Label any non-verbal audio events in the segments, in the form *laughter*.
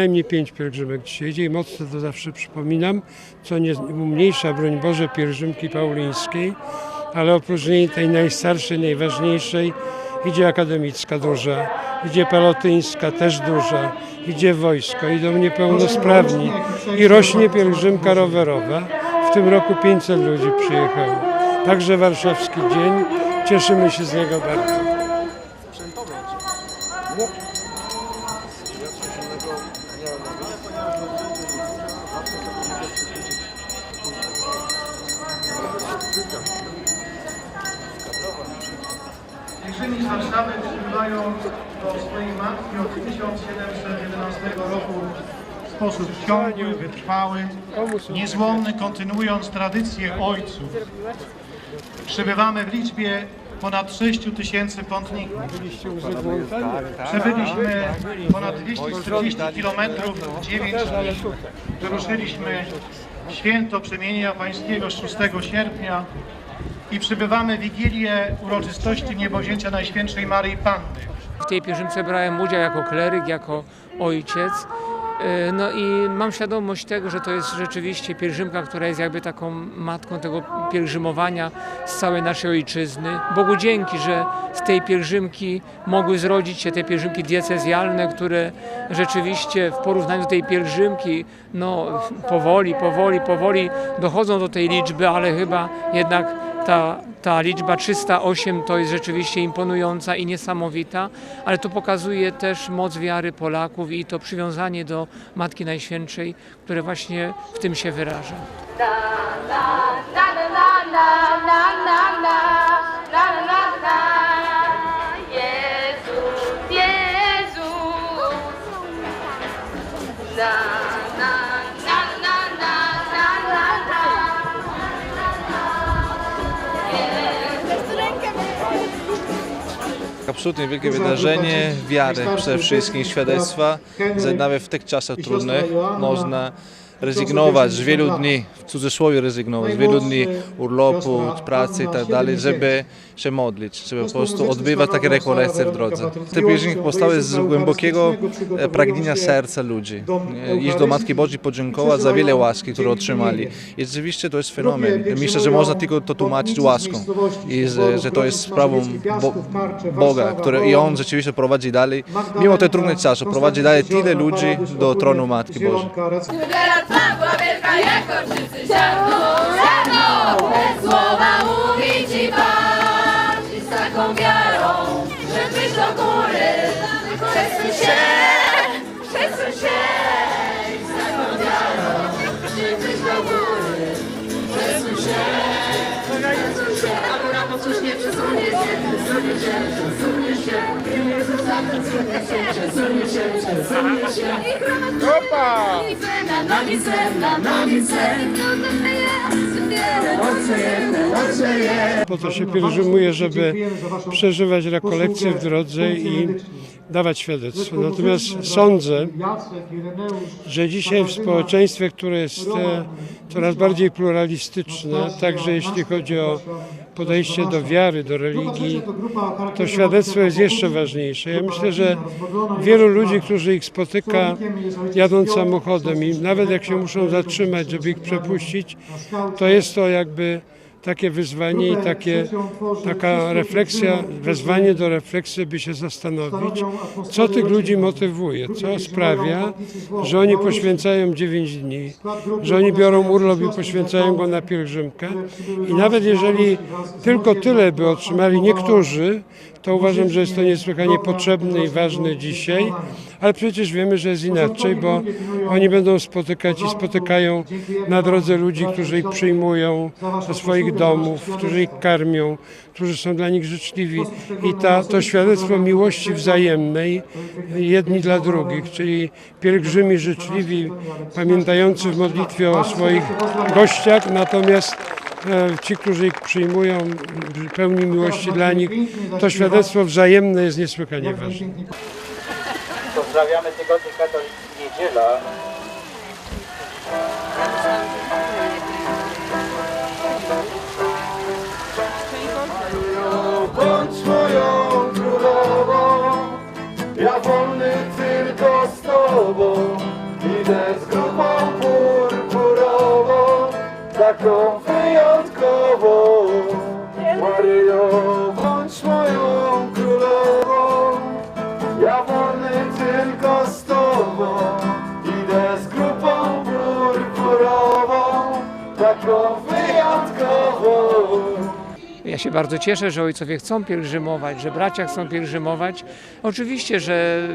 Przynajmniej pięć pielgrzymek dzisiaj jedzie i mocno to zawsze przypominam, co nie umniejsza, broń Boże, pielgrzymki paulińskiej, ale oprócz niej tej najstarszej, najważniejszej idzie akademicka duża, idzie palotyńska też duża, idzie wojsko, idą niepełnosprawni i rośnie pielgrzymka rowerowa. W tym roku 500 ludzi przyjechało. Także warszawski dzień, cieszymy się z niego bardzo. Przybywają do swojej matki od 1711 roku w sposób ciągły, wytrwały, niezłomny, kontynuując tradycję ojców. Przybywamy w liczbie ponad 6 tysięcy pątników. Przebyliśmy ponad 240 km w 9 dni. Wyruszyliśmy święto przemienienia pańskiego 6 sierpnia i przybywamy Wigilię uroczystości niebowzięcia Najświętszej Maryi Panny. W tej pielgrzymce brałem udział jako kleryk, jako ojciec. E, No i mam świadomość tego, że to jest rzeczywiście pielgrzymka, która jest jakby taką matką tego pielgrzymowania z całej naszej ojczyzny. Bogu dzięki, że z tej pielgrzymki mogły zrodzić się te pielgrzymki diecezjalne, które rzeczywiście w porównaniu do tej pielgrzymki no, powoli, powoli, powoli dochodzą do tej liczby, ale chyba jednak ta, ta liczba 308 to jest rzeczywiście imponująca i niesamowita, ale to pokazuje też moc wiary Polaków i to przywiązanie do Matki Najświętszej, które właśnie w tym się wyraża. Jezus, Jezus. Absolutnie wielkie wydarzenie wiary przede wszystkim, świadectwa, że nawet w tych czasach trudnych. Można rezygnować z wielu dni, w cudzysłowie rezygnować, z wielu dni urlopu, pracy i tak dalej, żeby się modlić, żeby po prostu odbywać takie rekolekcje w drodze. Te pielgrzymki powstały z głębokiego e, pragnienia serca ludzi. E, Iść do Matki Bożej podziękować za wiele łaski, które otrzymali. I rzeczywiście to jest fenomen. Myślę, że można tylko to tłumaczyć łaską i że, że to jest sprawą Bo Boga, który i On rzeczywiście prowadzi dalej, mimo tych trudnych czasów, prowadzi dalej tyle ludzi do tronu Matki Bożej. Teraz Pawła Wielka jako wszyscy siadną, siadną. Te słowa mówi ci Pan taką wiarą, że wyjść do góry. Przesuń się, przesuń się z taką wiarą, że wyjść do góry. Przesuń się, przesuń się, a góra posłusznie przesunie się, przesunie się, przesunie się. I Jezusa przesunie się, przesunie się, przesunie się. I chromat na nogi na nogi swe. Po to się pielgrzymuje, żeby przeżywać rekolekcje w drodze i dawać świadectwo. Natomiast sądzę, że dzisiaj w społeczeństwie, które jest e, coraz bardziej pluralistyczne, także jeśli chodzi o podejście do wiary, do religii, to świadectwo jest jeszcze ważniejsze. Ja myślę, że wielu ludzi, którzy ich spotyka jadąc samochodem i nawet jak się muszą zatrzymać, żeby ich przepuścić, to jest to jakby takie wyzwanie i takie, taka refleksja, wezwanie do refleksji, by się zastanowić, co tych ludzi motywuje, co sprawia, że oni poświęcają 9 dni, że oni biorą urlop i poświęcają go na pielgrzymkę. I nawet jeżeli tylko tyle by otrzymali niektórzy, to uważam, że jest to niesłychanie potrzebne i ważne dzisiaj, ale przecież wiemy, że jest inaczej, bo oni będą spotykać i spotykają na drodze ludzi, którzy ich przyjmują do swoich domów, którzy ich karmią, którzy są dla nich życzliwi. I ta, to świadectwo miłości wzajemnej jedni dla drugich, czyli pielgrzymi życzliwi, pamiętający w modlitwie o swoich gościach, natomiast e, ci, którzy ich przyjmują, pełni miłości dla nich, to świadectwo wzajemne jest niesłychanie ważne. Uzdrawiamy tygodnie katolicki niedziela. Bądź moją królową, ja wolny tylko z Tobą, idę z grubą purpurową, taką про винятково. Ja się bardzo cieszę, że ojcowie chcą pielgrzymować, że bracia chcą pielgrzymować. Oczywiście, że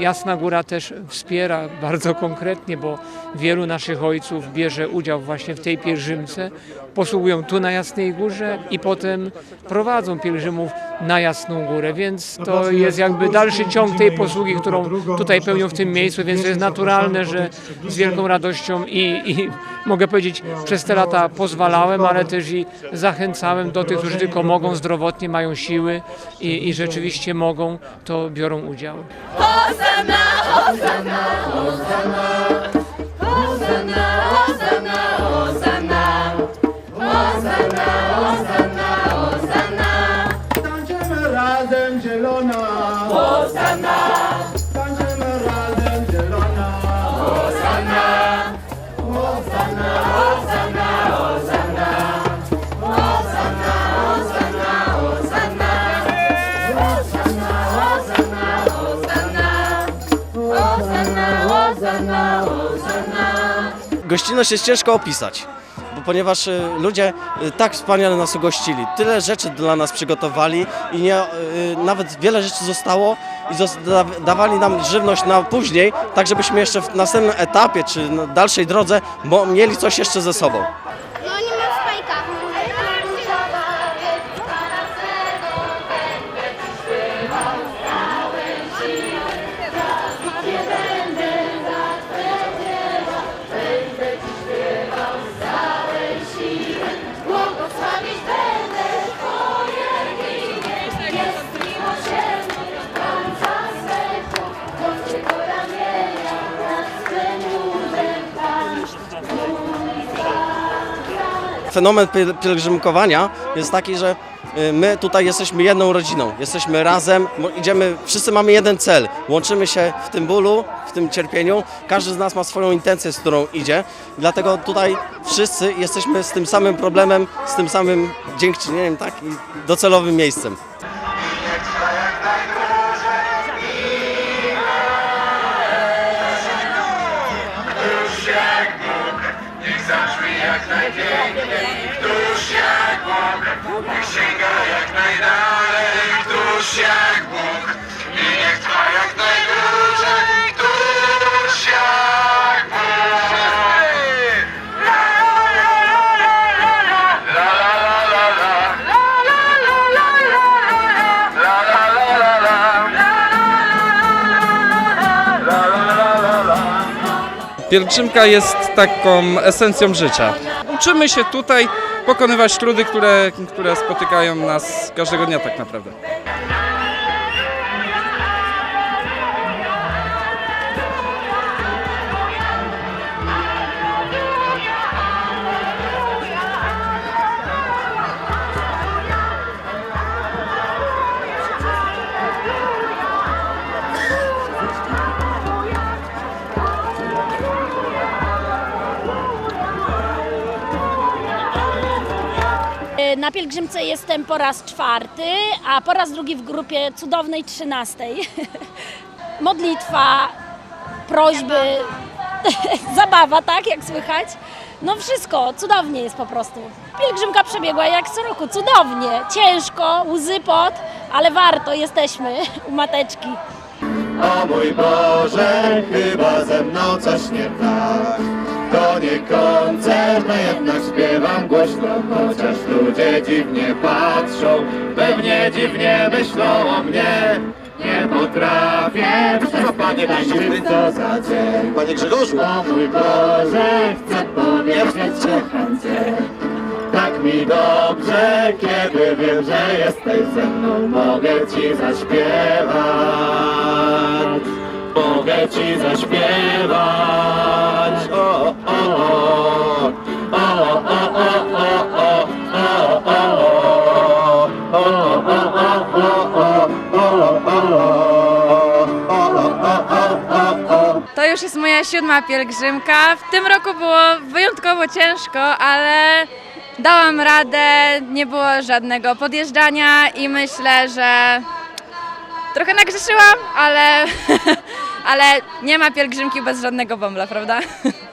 Jasna Góra też wspiera bardzo konkretnie, bo wielu naszych ojców bierze udział właśnie w tej pielgrzymce, posługują tu na Jasnej Górze i potem prowadzą pielgrzymów na Jasną Górę, więc to jest jakby dalszy ciąg tej posługi, którą tutaj pełnią w tym miejscu, więc to jest naturalne, że z wielką radością i, i mogę powiedzieć, przez te lata pozwalałem, ale też i zachęcałem do tych, którzy tylko mogą zdrowotnie, mają siły i, i rzeczywiście mogą, to biorą udział. Hosanna, Hosanna, Hosanna. Hosanna, Hosanna, Hosanna. Hosanna, Hosanna, Hosanna. Tańczymy razem zielona, Hosanna, Gościnność jest ciężko opisać, bo ponieważ y, ludzie y, tak wspaniale nas ugościli, tyle rzeczy dla nas przygotowali i nie, y, nawet wiele rzeczy zostało i dawali nam żywność na później, tak żebyśmy jeszcze w następnym etapie czy na dalszej drodze mieli coś jeszcze ze sobą. Fenomen piel- pielgrzymkowania jest taki, że y, my tutaj jesteśmy jedną rodziną, jesteśmy razem, idziemy, wszyscy mamy jeden cel, łączymy się w tym bólu, w tym cierpieniu, każdy z nas ma swoją intencję, z którą idzie, dlatego tutaj wszyscy jesteśmy z tym samym problemem, z tym samym dziękczynieniem, tak, i docelowym miejscem. Bóg Sięga jak najdalej Któż jak Bóg I niech trwa jak najdłużej Któż jak Bóg Pielgrzymka jest taką esencją życia. Uczymy się tutaj pokonywać trudy, które, które spotykają nas każdego dnia tak naprawdę. Na pielgrzymce jestem po raz czwarty, a po raz drugi w grupie cudownej trzynastej. *laughs* Modlitwa, prośby, *laughs* zabawa, tak jak słychać. No wszystko, cudownie jest po prostu. Pielgrzymka przebiegła jak co roku, cudownie. Ciężko, łzy pot, ale warto, jesteśmy *laughs* u mateczki. O mój Boże, chyba ze mną coś nie tak. To nie koncert, a jednak śpiewam głośno, chociaż ludzie dziwnie patrzą, pewnie dziwnie myślą o mnie. Nie potrafię przespać tańczy co za dzień. Panie Grzegorzu! O mój Boże, chcę powiedzieć kocham Cię. Tak mi dobrze, kiedy wiem, że jesteś ze mną, mogę Ci zaśpiewać. Mogę Ci zaśpiewać. O, o, o, o, jest moja siódma pielgrzymka. W tym roku było wyjątkowo ciężko, ale dałam radę, nie było żadnego podjeżdżania i myślę, że trochę nagrzeszyłam, ale, *laughs* ale nie ma pielgrzymki bez żadnego bąbla, prawda? *laughs*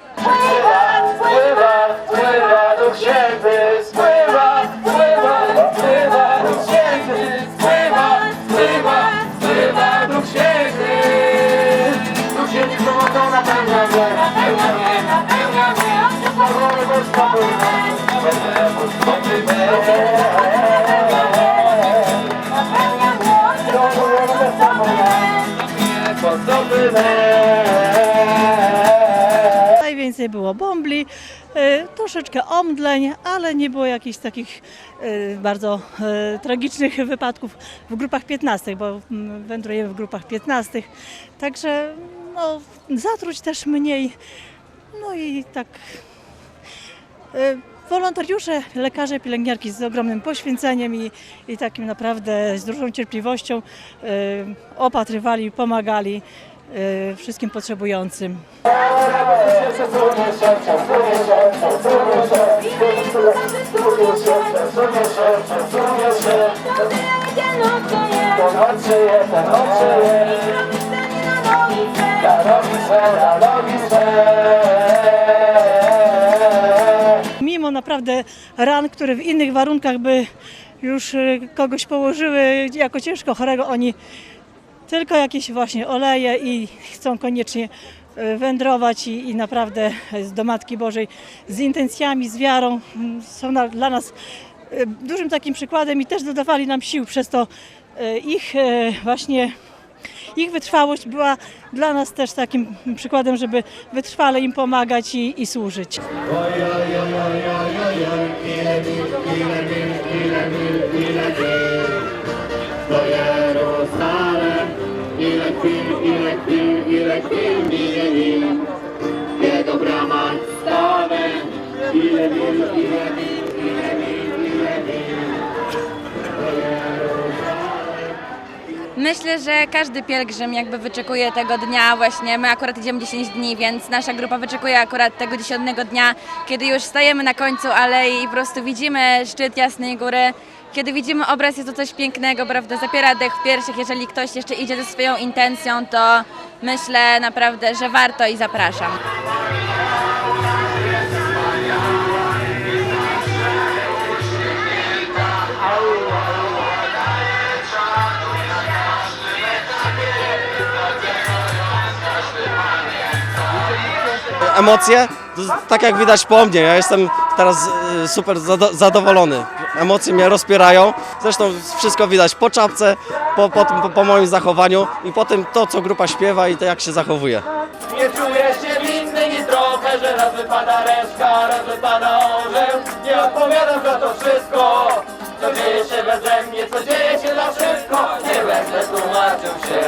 Najwięcej było bombli, e, troszeczkę omdleń, ale nie było jakichś takich e, bardzo e, tragicznych wypadków w grupach 15, bo mm, wędrujemy w grupach 15. Także no, zatruć też mniej. No i tak. Wolontariusze, lekarze, pielęgniarki z ogromnym poświęceniem i, i takim naprawdę z dużą cierpliwością opatrywali, pomagali wszystkim potrzebującym. Mimo naprawdę ran, które w innych warunkach by już e, kogoś położyły jako ciężko chorego, oni tylko jakieś właśnie oleje i chcą koniecznie wędrować i, i naprawdę do Matki Bożej z intencjami, z wiarą są na, dla nas e, dużym takim przykładem i też dodawali nam sił przez to e, ich e, właśnie ich wytrwałość była dla nas też takim przykładem, żeby wytrwale im pomagać i, i służyć. Minie nim. Jego brama ile mil, ile mil, mil, mil. Myślę, że każdy pielgrzym jakby wyczekuje tego dnia właśnie. My akurat idziemy 10 dni, więc nasza grupa wyczekuje akurat tego 10 dnia, kiedy już stajemy na końcu alei i po prostu widzimy szczyt Jasnej Góry. Kiedy widzimy obraz, jest to coś pięknego, prawda? Zapiera dech w piersiach. Jeżeli ktoś jeszcze idzie ze swoją intencją, to myślę naprawdę, że warto i zapraszam. Emocje, tak jak widać po mnie, ja jestem teraz e, super zado- zadowolony. Emocje mnie rozpierają, zresztą wszystko widać po czapce, po, po, po, po moim zachowaniu i po tym to, co grupa śpiewa i to, jak się zachowuje. Nie czuję się winny nic trochę, że raz wypada reszka, raz wypada orzeł. Nie odpowiadam za to wszystko, co dzieje się beze mnie, co dzieje się za wszystko. Nie będę tłumaczył się,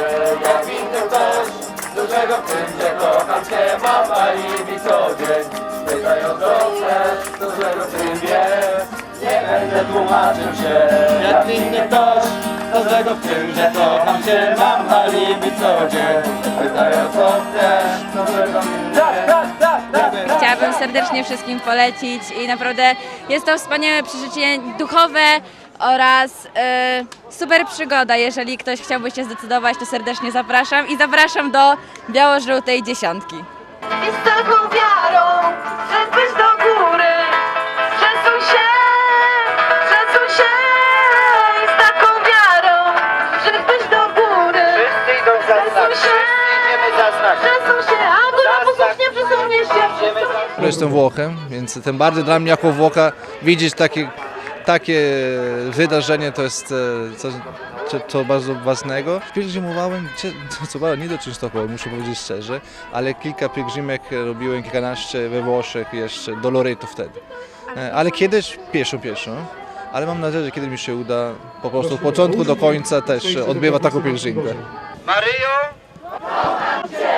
jak winny ktoś, do czego w tym, że kocham cię, mam alibi co dzień. Pytaj o co chcesz, czego w tym wiesz. Będę tłumaczył się, jak winny ktoś, czego w tym, że kocham cię, mam alibi co dzień. Pytaj o co chcesz, w tym tak, tak, tak, tak. Chciałabym serdecznie wszystkim polecić i naprawdę jest to wspaniałe przeżycie duchowe oraz e, super przygoda. Jeżeli ktoś chciałby się zdecydować, to serdecznie zapraszam i zapraszam do biało-żółtej dziesiątki. I z taką wiarą, szedłeś do za znak, idziemy za znak. Jestem Włochem, więc tym bardziej dla mnie jako Włocha widzieć takie, takie wydarzenie to jest e, coś, co, co bardzo ważnego. Pielgrzymowałem, co prawda nie do Częstochowy, muszę powiedzieć szczerze, ale kilka pielgrzymek robiłem, kilkanaście we Włoszech jeszcze, do Loreto wtedy. E, Ale kiedyś pieszo, pieszo. Ale mam nadzieję, że kiedy mi się uda po prostu od początku do końca też odbywa taką pielgrzymkę. Maryjo, kocham Cię!